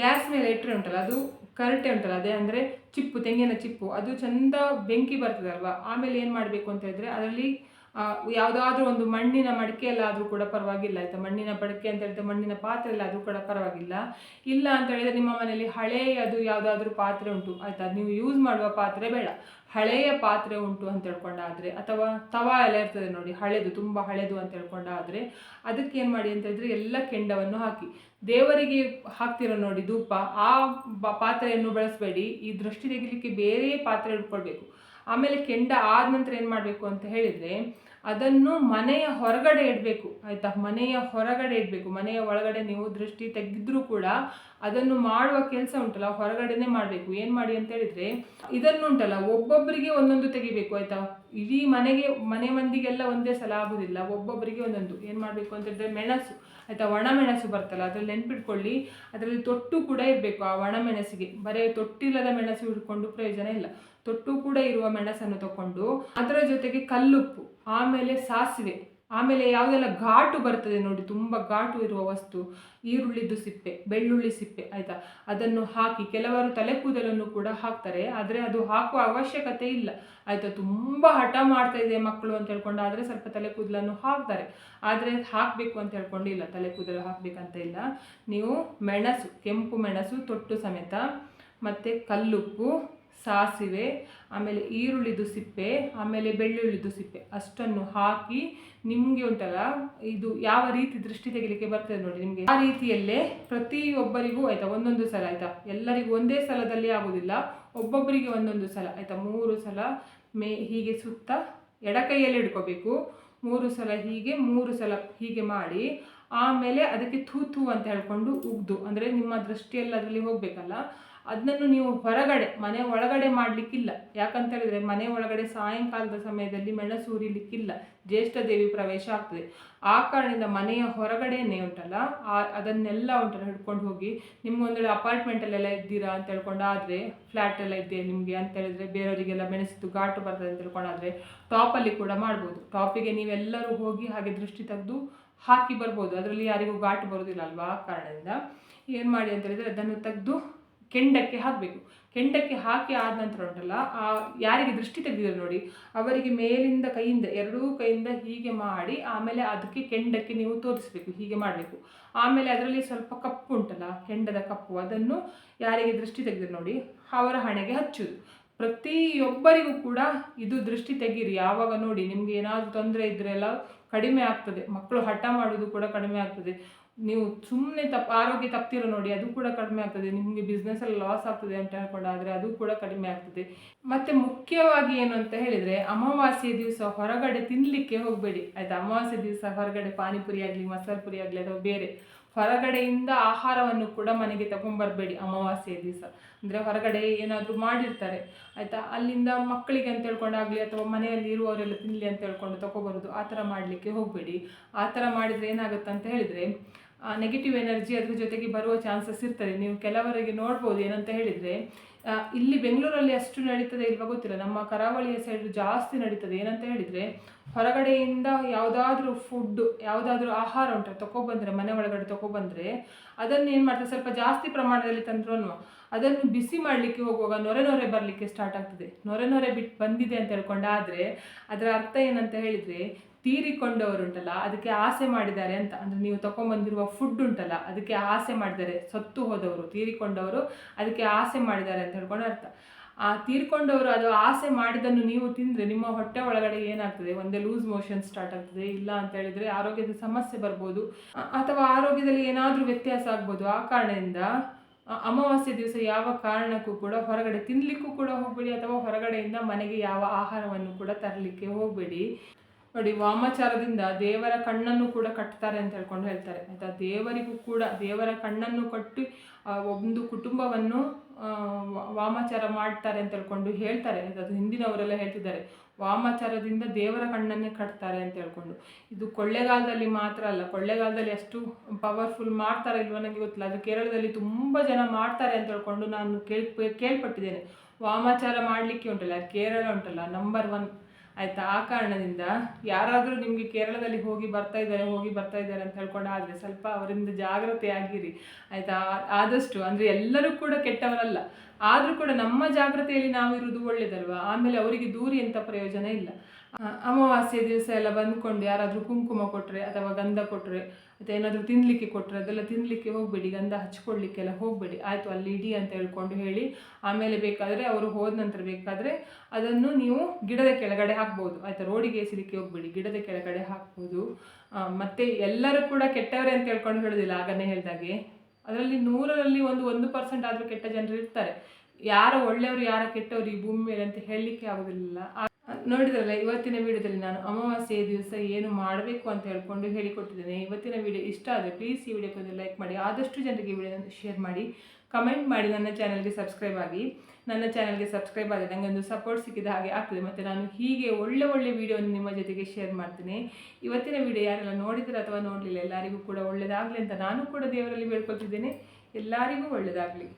ಗ್ಯಾಸ್ ಮೇಲೆ ಇಟ್ಟರೆ ಉಂಟಲ್ಲ, ಅದು ಕರಟೆ ಉಂಟಲ್ಲ, ಅದೇ ಅಂದರೆ ಚಿಪ್ಪು ತೆಂಗಿನ ಚಿಪ್ಪು ಅದು ಚಂದ ಬೆಂಕಿ ಬರ್ತದಲ್ವ? ಆಮೇಲೆ ಏನು ಮಾಡಬೇಕು ಅಂತ ಹೇಳಿದ್ರೆ ಅದರಲ್ಲಿ ಯಾವುದಾದ್ರೂ ಒಂದು ಮಣ್ಣಿನ ಮಡಿಕೆಯಲ್ಲಾದರೂ ಕೂಡ ಪರವಾಗಿಲ್ಲ, ಆಯಿತಾ? ಮಣ್ಣಿನ ಮಡಿಕೆ ಅಂತ ಹೇಳಿದ್ರೆ ಮಣ್ಣಿನ ಪಾತ್ರೆಯಲ್ಲಾದರೂ ಕೂಡ ಪರವಾಗಿಲ್ಲ. ಇಲ್ಲ ಅಂತ ಹೇಳಿದ್ರೆ ನಿಮ್ಮ ಮನೆಯಲ್ಲಿ ಹಳೆಯದು ಯಾವುದಾದ್ರೂ ಪಾತ್ರೆ ಉಂಟು, ಆಯಿತಾ? ನೀವು ಯೂಸ್ ಮಾಡುವ ಪಾತ್ರೆ ಬೇಡ. ಹಳೆಯ ಪಾತ್ರೆ ಉಂಟು ಅಂತ ಹೇಳ್ಕೊಂಡಾದ್ರೆ, ಅಥವಾ ತವಾ ಎಲ್ಲ ಇರ್ತದೆ ನೋಡಿ, ಹಳೆದು, ತುಂಬ ಹಳೆದು ಅಂತ ಹೇಳ್ಕೊಂಡಾದ್ರೆ, ಅದಕ್ಕೆ ಏನು ಮಾಡಿ ಅಂತ ಹೇಳಿದ್ರೆ ಎಲ್ಲ ಕೆಂಡವನ್ನು ಹಾಕಿ. ದೇವರಿಗೆ ಹಾಕ್ತಿರೋ ನೋಡಿ ಧೂಪ, ಆ ಪಾತ್ರೆಯನ್ನು ಬಳಸಬೇಡಿ. ಈ ದೃಷ್ಟಿ ತೆಗಿಲಿಕ್ಕೆ ಬೇರೆ ಪಾತ್ರೆ ಇಟ್ಕೊಳ್ಬೇಕು ಆಮೇಲೆ ಕೆಂಡ ಆದ ನಂತರ ಏನು ಮಾಡಬೇಕು ಅಂತ ಹೇಳಿದರೆ ಅದನ್ನು ಮನೆಯ ಹೊರಗಡೆ ಇಡಬೇಕು, ಆಯಿತಾ? ಮನೆಯ ಹೊರಗಡೆ ಇಡಬೇಕು. ಮನೆಯ ಒಳಗಡೆ ನೀವು ದೃಷ್ಟಿ ತೆಗೆದ್ರೂ ಕೂಡ ಅದನ್ನು ಮಾಡುವ ಕೆಲಸ ಉಂಟಲ್ಲ, ಹೊರಗಡೆನೆ ಮಾಡಬೇಕು. ಏನು ಮಾಡಿ ಅಂತ ಹೇಳಿದರೆ, ಇದನ್ನು ಉಂಟಲ್ಲ ಒಬ್ಬೊಬ್ಬರಿಗೆ ಒಂದೊಂದು ತೆಗಿಬೇಕು, ಆಯಿತಾ? ಇಡೀ ಮನೆಗೆ, ಮನೆ ಮಂದಿಗೆಲ್ಲ ಒಂದೇ ಸಲ ಆಗುವುದಿಲ್ಲ ಒಬ್ಬೊಬ್ಬರಿಗೆ ಒಂದೊಂದು. ಏನು ಮಾಡಬೇಕು ಅಂತ ಹೇಳಿದ್ರೆ, ಮೆಣಸು, ಆಯಿತಾ? ಒಣ ಮೆಣಸು ಬರ್ತಲ್ಲ, ಅದ್ರಲ್ಲಿ ನೆನ್ಪಿಟ್ಕೊಳ್ಳಿ. ಅದರಲ್ಲಿ ತೊಟ್ಟು ಕೂಡ ಇರಬೇಕು ಆ ಒಣ ಮೆಣಸಿಗೆ ಬರೀ ತೊಟ್ಟಿಲ್ಲದ ಮೆಣಸು ಹಿಡ್ಕೊಂಡು ಪ್ರಯೋಜನ ಇಲ್ಲ. ತೊಟ್ಟು ಕೂಡ ಇರುವ ಮೆಣಸನ್ನು ತಗೊಂಡು ಅದರ ಜೊತೆಗೆ ಕಲ್ಲುಪ್ಪು, ಆಮೇಲೆ ಸಾಸಿವೆ, ಆಮೇಲೆ ಯಾವುದೆಲ್ಲ ಘಾಟು ಬರ್ತದೆ ನೋಡಿ, ತುಂಬ ಘಾಟು ಇರುವ ವಸ್ತು. ಈರುಳ್ಳಿದ್ದು ಸಿಪ್ಪೆ ಬೆಳ್ಳುಳ್ಳಿ ಸಿಪ್ಪೆ, ಆಯಿತಾ? ಅದನ್ನು ಹಾಕಿ ಕೆಲವರು ತಲೆ ಕೂದಲನ್ನು ಕೂಡ ಹಾಕ್ತಾರೆ, ಆದರೆ ಅದು ಹಾಕುವ ಅವಶ್ಯಕತೆ ಇಲ್ಲ. ಆಯಿತಾ? ತುಂಬ ಹಠ ಮಾಡ್ತಾ ಇದೆ ಮಕ್ಕಳು ಅಂತ ಹೇಳ್ಕೊಂಡು ಆದರೆ ಸ್ವಲ್ಪ ತಲೆ ಕೂದಲನ್ನು ಹಾಕ್ತಾರೆ. ಆದರೆ ಹಾಕಬೇಕು ಅಂತ ಹೇಳ್ಕೊಂಡಿಲ್ಲ ತಲೆ ಕೂದಲು ಹಾಕಬೇಕಂತ ಇಲ್ಲ. ನೀವು ಮೆಣಸು, ಕೆಂಪು ಮೆಣಸು, ತೊಟ್ಟು ಸಮೇತ, ಮತ್ತು ಕಲ್ಲುಪ್ಪು ಸಾಸಿವೆ, ಆಮೇಲೆ ಈರುಳ್ಳಿದು ಸಿಪ್ಪೆ, ಆಮೇಲೆ ಬೆಳ್ಳುಳ್ಳಿದು ಸಿಪ್ಪೆ. ಅಷ್ಟನ್ನು ಹಾಕಿ ನಿಮಗೆ ಉಂಟಲ್ಲ, ಇದು ಯಾವ ರೀತಿ ದೃಷ್ಟಿ ತೆಗಿಲಿಕ್ಕೆ ಬರ್ತದೆ ನೋಡಿ ನಿಮಗೆ. ಆ ರೀತಿಯಲ್ಲೇ ಪ್ರತಿಯೊಬ್ಬರಿಗೂ ಆಯಿತಾ ಒಂದೊಂದು ಸಲ ಆಯಿತಾ. ಎಲ್ಲರಿಗೂ ಒಂದೇ ಸಲದಲ್ಲಿ ಆಗೋದಿಲ್ಲ. ಒಬ್ಬೊಬ್ಬರಿಗೆ ಒಂದೊಂದು ಸಲ ಆಯಿತಾ. ಮೂರು ಸಲ ಮೇ ಹೀಗೆ ಸುತ್ತ ಎಡಕೈಯಲ್ಲಿ ಇಡ್ಕೋಬೇಕು ಮೂರು ಸಲ ಹೀಗೆ, ಮೂರು ಸಲ ಹೀಗೆ ಮಾಡಿ ಆಮೇಲೆ ಅದಕ್ಕೆ ಥೂ ಥೂ ಅಂತ ಹೇಳ್ಕೊಂಡು ಉಗ್ದು. ಅಂದರೆ ನಿಮ್ಮ ದೃಷ್ಟಿಯಲ್ಲಿ ಅದರಲ್ಲಿ ಹೋಗಬೇಕಲ್ಲ. ಅದನ್ನು ನೀವು ಹೊರಗಡೆ, ಮನೆ ಒಳಗಡೆ ಮಾಡಲಿಕ್ಕಿಲ್ಲ. ಯಾಕಂತ ಹೇಳಿದ್ರೆ ಮನೆ ಒಳಗಡೆ ಸಾಯಂಕಾಲದ ಸಮಯದಲ್ಲಿ ಮೆಣಸು ಉರಿಲಿಕ್ಕಿಲ್ಲ ಜ್ಯೇಷ್ಠ ದೇವಿ ಪ್ರವೇಶ ಆಗ್ತದೆ. ಆ ಕಾರಣದಿಂದ ಮನೆಯ ಹೊರಗಡೆನೇ ಉಂಟಲ್ಲ? ಆ, ಅದನ್ನೆಲ್ಲ ಉಂಟಲ್ಲ, ಹಿಡ್ಕೊಂಡು ಹೋಗಿ. ನಿಮ್ಗೆ ಒಂದು ವೇಳೆ ಅಪಾರ್ಟ್ಮೆಂಟಲ್ಲೆಲ್ಲ ಇದ್ದೀರಾ ಅಂತ ಹೇಳ್ಕೊಂಡು ಆದರೆ ಫ್ಲ್ಯಾಟೆಲ್ಲ ಇದೆಯಾ ನಿಮಗೆ ಅಂತ ಹೇಳಿದ್ರೆ, ಬೇರೆಯವರಿಗೆಲ್ಲ ಮೆಣಸಿದ್ದು ಘಾಟು ಬರ್ತದೆ ಅಂತ ತಿಳ್ಕೊಂಡಾದರೆ ಟಾಪಲ್ಲಿ ಕೂಡ ಮಾಡ್ಬೋದು. ಟಾಪಿಗೆ ನೀವೆಲ್ಲರೂ ಹೋಗಿ ಹಾಗೆ ದೃಷ್ಟಿ ತೆಗೆದು ಹಾಕಿ ಬರ್ಬೋದು. ಅದರಲ್ಲಿ ಯಾರಿಗೂ ಘಾಟು ಬರೋದಿಲ್ಲ ಅಲ್ವಾ ಆ ಕಾರಣದಿಂದ. ಏನು ಮಾಡಿ ಅಂತ ಹೇಳಿದ್ರೆ, ಅದನ್ನು ತೆಗೆದು ಕೆಂಡಕ್ಕೆ ಹಾಕಬೇಕು. ಕೆಂಡಕ್ಕೆ ಹಾಕಿ ಆದ ನಂತರ ಉಂಟಲ್ಲ, ಆ ಯಾರಿಗೆ ದೃಷ್ಟಿ ತೆಗೆದಿದ್ರು ನೋಡಿ, ಅವರಿಗೆ ಮೇಲಿಂದ ಕೈಯಿಂದ, ಎರಡೂ ಕೈಯಿಂದ ಹೀಗೆ ಮಾಡಿ, ಆಮೇಲೆ ಅದಕ್ಕೆ ಕೆಂಡಕ್ಕೆ ನೀವು ತೋರಿಸ್ಬೇಕು, ಹೀಗೆ ಮಾಡಬೇಕು. ಆಮೇಲೆ ಅದರಲ್ಲಿ ಸ್ವಲ್ಪ ಕಪ್ಪು ಉಂಟಲ್ಲ, ಕೆಂಡದ ಕಪ್ಪು, ಅದನ್ನು ಯಾರಿಗೆ ದೃಷ್ಟಿ ತೆಗೆದ್ರು ನೋಡಿ, ಅವರ ಹಣೆಗೆ ಹಚ್ಚುದು. ಪ್ರತಿಯೊಬ್ಬರಿಗೂ ಕೂಡ ಇದು ದೃಷ್ಟಿ ತೆಗೀರಿ. ಯಾವಾಗ ನೋಡಿ, ನಿಮ್ಗೆ ಏನಾದರೂ ತೊಂದರೆ ಇದ್ರೆಲ್ಲ ಕಡಿಮೆ ಆಗ್ತದೆ. ಮಕ್ಕಳು ಹಠ ಮಾಡೋದು ಕೂಡ ಕಡಿಮೆ ಆಗ್ತದೆ. ನೀವು ಸುಮ್ಮನೆ ತಪ್ಪು, ಆರೋಗ್ಯ ತಪ್ತಿರೋ ನೋಡಿ, ಅದು ಕೂಡ ಕಡಿಮೆ ಆಗ್ತದೆ. ನಿಮಗೆ ಬಿಸ್ನೆಸ್ಸಲ್ಲಿ ಲಾಸ್ ಆಗ್ತದೆ ಅಂತ ಹೇಳ್ಕೊಂಡಾದರೆ ಅದು ಕೂಡ ಕಡಿಮೆ ಆಗ್ತದೆ. ಮತ್ತು ಮುಖ್ಯವಾಗಿ ಏನು ಅಂತ ಹೇಳಿದರೆ, ಅಮಾವಾಸ್ಯ ದಿವಸ ಹೊರಗಡೆ ತಿನ್ನಲಿಕ್ಕೆ ಹೋಗಬೇಡಿ. ಆಯಿತಾ? ಅಮಾವಾಸ್ಯ ದಿವಸ ಹೊರಗಡೆ ಪಾನಿಪುರಿ ಆಗಲಿ ಮಸಾಲೆ ಪುರಿ ಆಗಲಿ ಅಥವಾ ಬೇರೆ ಹೊರಗಡೆಯಿಂದ ಆಹಾರವನ್ನು ಕೂಡ ಮನೆಗೆ ತಗೊಂಡ್ಬರ್ಬೇಡಿ ಅಮಾವಾಸ್ಯೆ ದಿವಸ. ಅಂದರೆ ಹೊರಗಡೆ ಏನಾದರೂ ಮಾಡಿರ್ತಾರೆ. ಆಯಿತಾ? ಅಲ್ಲಿಂದ ಮಕ್ಕಳಿಗೆ ಅಂತ ಹೇಳ್ಕೊಂಡಾಗಲಿ ಅಥವಾ ಮನೆಯಲ್ಲಿ ಇರುವವರೆಲ್ಲ ತಿನ್ನಲಿ ಅಂತ ಹೇಳ್ಕೊಂಡು ತಗೊಬರೋದು, ಆ ಥರ ಮಾಡಲಿಕ್ಕೆ ಹೋಗಬೇಡಿ. ಆ ಥರ ಮಾಡಿದರೆ ಏನಾಗುತ್ತೆ ಅಂತ ಹೇಳಿದರೆ ನೆಗೆಟಿವ್ ಎನರ್ಜಿ ಅದ್ರ ಜೊತೆಗೆ ಬರುವ ಚಾನ್ಸಸ್ ಇರ್ತದೆ. ನೀವು ಕೆಲವರಿಗೆ ನೋಡ್ಬೋದು ಏನಂತ ಹೇಳಿದರೆ ಇಲ್ಲಿ ಬೆಂಗಳೂರಲ್ಲಿ ಅಷ್ಟು ನಡೀತದೆ ಇಲ್ವಾ ಗೊತ್ತಿಲ್ಲ. ನಮ್ಮ ಕರಾವಳಿಯ ಸೈಡ್ ಜಾಸ್ತಿ ನಡೀತದೆ. ಏನಂತ ಹೇಳಿದರೆ, ಹೊರಗಡೆಯಿಂದ ಯಾವುದಾದ್ರೂ ಫುಡ್ ಯಾವುದಾದ್ರೂ ಆಹಾರ ಉಂಟು ತಗೊಬಂದರೆ ಮನೆ ಒಳಗಡೆ ತಗೊಬಂದರೆ ಅದನ್ನು ಏನು ಮಾಡ್ತಾರೆ? ಸ್ವಲ್ಪ ಜಾಸ್ತಿ ಪ್ರಮಾಣದಲ್ಲಿ ತಂದ್ರೂ ಅದನ್ನು ಬಿಸಿ ಮಾಡಲಿಕ್ಕೆ ಹೋಗುವಾಗ ನೊರೆ ನೊರೆ ಬರಲಿಕ್ಕೆ ಸ್ಟಾರ್ಟ್ ಆಗ್ತದೆ. ನೊರೆ ನೊರೆ ಬಿಟ್ಟು ಬಂದಿದೆ ಅಂತ ಹೇಳ್ಕೊಂಡಾದರೆ, ಅದರ ಅರ್ಥ ಏನಂತ ಹೇಳಿದರೆ ತೀರಿಕೊಂಡವರು ಉಂಟಲ್ಲ ಅದಕ್ಕೆ ಆಸೆ ಮಾಡಿದ್ದಾರೆ ಅಂತ. ಅಂದರೆ ನೀವು ತಗೊಂಬಂದಿರುವ ಫುಡ್ ಉಂಟಲ್ಲ, ಅದಕ್ಕೆ ಆಸೆ ಮಾಡಿದ್ದಾರೆ. ಸತ್ತು ಹೋದವರು, ತೀರಿಕೊಂಡವರು, ಅದಕ್ಕೆ ಆಸೆ ಮಾಡಿದ್ದಾರೆ ಅಂತ ಹೇಳ್ಕೊಂಡು ಅರ್ಥ. ಆ ತೀರ್ಕೊಂಡವರು ಅದು ಆಸೆ ಮಾಡಿದ್ದನ್ನು ನೀವು ತಿಂದರೆ ನಿಮ್ಮ ಹೊಟ್ಟೆ ಒಳಗಡೆ ಏನಾಗ್ತದೆ? ಒಂದೇ ಲೂಸ್ ಮೋಷನ್ ಸ್ಟಾರ್ಟ್ ಆಗ್ತದೆ, ಇಲ್ಲ ಅಂತ ಹೇಳಿದರೆ ಆರೋಗ್ಯದ ಸಮಸ್ಯೆ ಬರ್ಬೋದು. ಅಥವಾ ಆರೋಗ್ಯದಲ್ಲಿ ಏನಾದರೂ ವ್ಯತ್ಯಾಸ ಆಗ್ಬೋದು. ಆ ಕಾರಣದಿಂದ ಅಮಾವಾಸ್ಯೆ ದಿವಸ ಯಾವ ಕಾರಣಕ್ಕೂ ಕೂಡ ಹೊರಗಡೆ ತಿನ್ನಲಿಕ್ಕೂ ಕೂಡ ಹೋಗಬೇಡಿ, ಅಥವಾ ಹೊರಗಡೆಯಿಂದ ಮನೆಗೆ ಯಾವ ಆಹಾರವನ್ನು ಕೂಡ ತರಲಿಕ್ಕೆ ಹೋಗಬೇಡಿ. ನೋಡಿ, ವಾಮಾಚಾರದಿಂದ ದೇವರ ಕಣ್ಣನ್ನು ಕೂಡ ಕಟ್ತಾರೆ ಅಂತ ಹೇಳ್ಕೊಂಡು ಹೇಳ್ತಾರೆ. ಆಯ್ತಾ? ದೇವರಿಗೂ ಕೂಡ ದೇವರ ಕಣ್ಣನ್ನು ಕಟ್ಟಿ ಒಂದು ಕುಟುಂಬವನ್ನು ವಾಮಾಚಾರ ಮಾಡ್ತಾರೆ ಅಂತ ಹೇಳ್ಕೊಂಡು ಹೇಳ್ತಾರೆ. ಅದು ಹಿಂದಿನವರೆಲ್ಲ ಹೇಳ್ತಿದ್ದಾರೆ. ವಾಮಾಚಾರದಿಂದ ದೇವರ ಕಣ್ಣನ್ನೇ ಕಟ್ತಾರೆ ಅಂತ ಹೇಳ್ಕೊಂಡು. ಇದು ಕೊಳ್ಳೆಗಾಲದಲ್ಲಿ ಮಾತ್ರ ಅಲ್ಲ, ಕೊಳ್ಳೆಗಾಲದಲ್ಲಿ ಅಷ್ಟು ಪವರ್ಫುಲ್ ಮಾಡ್ತಾರೆ ಇಲ್ವ ನನಗೆ ಗೊತ್ತಿಲ್ಲ. ಅದು ಕೇರಳದಲ್ಲಿ ತುಂಬ ಜನ ಮಾಡ್ತಾರೆ ಅಂತ ಹೇಳ್ಕೊಂಡು ನಾನು ಕೇಳ್, ಕೇಳ್ಪಟ್ಟಿದ್ದೇನೆ. ವಾಮಾಚಾರ ಮಾಡಲಿಕ್ಕೆ ಉಂಟಲ್ಲ ಕೇರಳ ಉಂಟಲ್ಲ ನಂಬರ್ ಒನ್ ಆಯಿತಾ? ಆ ಕಾರಣದಿಂದ ಯಾರಾದರೂ ನಿಮಗೆ ಕೇರಳದಲ್ಲಿ ಹೋಗಿ ಬರ್ತಾ ಇದ್ದಾರೆ, ಹೋಗಿ ಬರ್ತಾ ಇದ್ದಾರೆ ಅಂತ ಹೇಳ್ಕೊಂಡು ಆದರೆ ಸ್ವಲ್ಪ ಅವರಿಂದ ಜಾಗ್ರತೆ ಆಗಿರಿ ಆಯಿತಾ? ಆದಷ್ಟು, ಅಂದರೆ ಎಲ್ಲರೂ ಕೂಡ ಕೆಟ್ಟವರಲ್ಲ. ಆದರೂ ಕೂಡ ನಮ್ಮ ಜಾಗ್ರತೆಯಲ್ಲಿ ನಾವು ಇರುವುದು ಒಳ್ಳೇದಲ್ವಾ? ಆಮೇಲೆ ಅವರಿಗೆ ದೂರಿ ಅಂತ ಪ್ರಯೋಜನ ಇಲ್ಲ. ಅಮಾವಾಸ್ಯೆ ದಿವಸ ಎಲ್ಲ ಬಂದ್ಕೊಂಡು ಯಾರಾದರೂ ಕುಂಕುಮ ಕೊಟ್ಟರೆ ಅಥವಾ ಗಂಧ ಕೊಟ್ಟರೆ ಅಥವಾ ಏನಾದರೂ ತಿನ್ನಲಿಕ್ಕೆ ಕೊಟ್ಟರೆ ಅದೆಲ್ಲ ತಿನ್ನಲಿಕ್ಕೆ ಹೋಗಬೇಡಿ, ಗಂಧ ಹಚ್ಕೊಳ್ಲಿಕ್ಕೆಲ್ಲ ಹೋಗಬೇಡಿ. ಆಯಿತು, ಅಲ್ಲಿ ಇಡಿ ಅಂತ ಹೇಳ್ಕೊಂಡು ಹೇಳಿ, ಆಮೇಲೆ ಬೇಕಾದರೆ ಅವರು ಹೋದ ನಂತರ ಬೇಕಾದರೆ ಅದನ್ನು ನೀವು ಗಿಡದ ಕೆಳಗಡೆ ಹಾಕ್ಬೋದು. ಆಯಿತಾ ರೋಡಿಗೆ ಎಸಿಲಿಕ್ಕೆ ಹೋಗಬೇಡಿ, ಗಿಡದ ಕೆಳಗಡೆ ಹಾಕ್ಬೋದು. ಮತ್ತು ಮತ್ತೆ ಎಲ್ಲರೂ ಕೂಡ ಕೆಟ್ಟವರೇ ಅಂತ ಹೇಳ್ಕೊಂಡು ಹೇಳೋದಿಲ್ಲ ಆಗನೇ ಹೇಳಿದಾಗೆ. ಅದರಲ್ಲಿ ನೂರರಲ್ಲಿ ಒಂದು ಒಂದು ಪರ್ಸೆಂಟ್ ಆದರೂ ಕೆಟ್ಟ ಜನರು ಇರ್ತಾರೆ. ಯಾರು ಒಳ್ಳೆಯವರು, ಯಾರ ಕೆಟ್ಟವರು ಈ ಭೂಮಿ ಮೇಲೆ ಅಂತ ಹೇಳಲಿಕ್ಕೆ ಆಗೋದಿಲ್ಲ. ನೋಡಿದ್ರಲ್ಲ, ಇವತ್ತಿನ ವಿಡಿಯೋದಲ್ಲಿ ನಾನು ಅಮಾವಾಸ್ಯೆಯ ದಿವಸ ಏನು ಮಾಡಬೇಕು ಅಂತ ಹೇಳ್ಕೊಂಡು ಹೇಳಿಕೊಟ್ಟಿದ್ದೇನೆ. ಇವತ್ತಿನ ವಿಡಿಯೋ ಇಷ್ಟ ಆದರೆ ಪ್ಲೀಸ್ ಈ ವಿಡಿಯೋಕ್ಕೆ ಲೈಕ್ ಮಾಡಿ, ಆದಷ್ಟು ಜನರಿಗೆ ವಿಡಿಯೋನ ಶೇರ್ ಮಾಡಿ ಕಮೆಂಟ್ ಮಾಡಿ ನನ್ನ ಚಾನಲ್ಗೆ ಸಬ್ಸ್ಕ್ರೈಬ್ ಆಗಿ. ನನ್ನ ಚಾನಲ್ಗೆ ಸಬ್ಸ್ಕ್ರೈಬ್ ಆದರೆ ನನಗೆ ಒಂದು ಸಪೋರ್ಟ್ ಸಿಕ್ಕಿದ ಹಾಗೆ ಆಗ್ತದೆ. ಮತ್ತು ನಾನು ಹೀಗೆ ಒಳ್ಳೆ ಒಳ್ಳೆ ವಿಡಿಯೋ ನಿಮ್ಮ ಜೊತೆಗೆ ಶೇರ್ ಮಾಡ್ತೀನಿ. ಇವತ್ತಿನ ವಿಡಿಯೋ ಯಾರೆಲ್ಲ ನೋಡಿದ್ರೆ ಅಥವಾ ನೋಡಲಿಲ್ಲ ಎಲ್ಲರಿಗೂ ಕೂಡ ಒಳ್ಳೆಯದಾಗಲಿ ಅಂತ ನಾನು ಕೂಡ ದೇವರಲ್ಲಿ ಬೇಡ್ಕೊಳ್ತಿದ್ದೇನೆ. ಎಲ್ಲರಿಗೂ ಒಳ್ಳೆಯದಾಗಲಿ